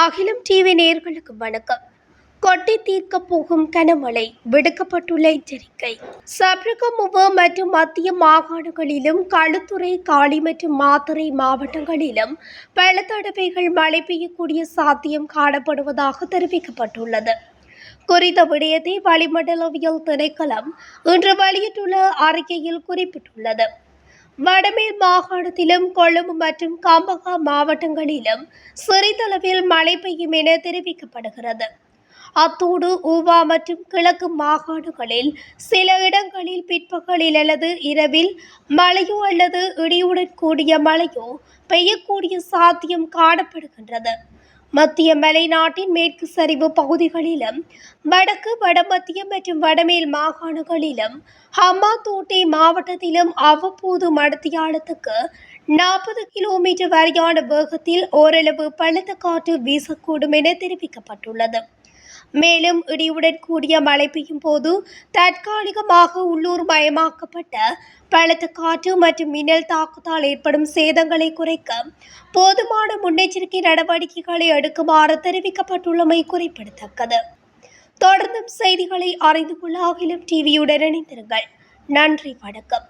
அகிலம் டிவி நேர்களுக்கு வணக்கம். கொட்டி தீர்க்க போகும் கனமழை விடுக்கப்பட்டுள்ள எச்சரிக்கை. சப்ரகமுவ மற்றும் மத்திய மாகாணங்களிலும் களுத்துறை காளி மற்றும் மாத்தறை மாவட்டங்களிலும் பல தடவைகள் மழை பெய்யக்கூடிய சாத்தியம் காணப்படுவதாக தெரிவிக்கப்பட்டுள்ளது. குறித்த விடயத்தை வளிமண்டலவியல் திணைக்களம் இன்று வெளியிட்டுள்ள அறிக்கையில் குறிப்பிட்டுள்ளது. வடமேல் மாகாணத்திலும் கொழும்பு மற்றும் கம்பகா மாவட்டங்களிலும் சிறிதளவில் மழை பெய்யும் என தெரிவிக்கப்படுகிறது. அத்தோடு ஊவா மற்றும் கிழக்கு மாகாணங்களில் சில இடங்களில் பிற்பகலில் அல்லது இரவில் மழையோ அல்லது இடியுடன் கூடிய மழையோ பெய்யக்கூடிய சாத்தியம் காணப்படுகின்றது. மத்திய மலைநாட்டின் மேற்கு சரிவு பகுதிகளிலும் வடக்கு வடமத்திய மற்றும் வடமேல் மாகாணங்களிலும் ஹம்மாந்தோட்டை மாவட்டத்திலும் அவ்வப்போது மடத்தியாலத்துக்கு நாற்பது கிலோமீட்டர் வரையான வேகத்தில் ஓரளவு பலத்த காற்று வீசக்கூடும் என தெரிவிக்கப்பட்டுள்ளது. மேலும் இடியுடன் கூடிய மழை பெய்யும் போது தற்காலிகமாக உள்ளூர் மயமாக்கப்பட்ட பலத்த காற்று மற்றும் மின்னல் தாக்குதால் ஏற்படும் சேதங்களை குறைக்க போதுமான முன்னெச்சரிக்கை நடவடிக்கைகளை எடுக்குமாறு தெரிவிக்கப்பட்டுள்ளமை குறிப்பிடத்தக்கது. தொடர்ந்தும் செய்திகளை அறிந்து கொள்ள அகிலம் டிவியுடன் இணைந்திருங்கள். நன்றி வணக்கம்.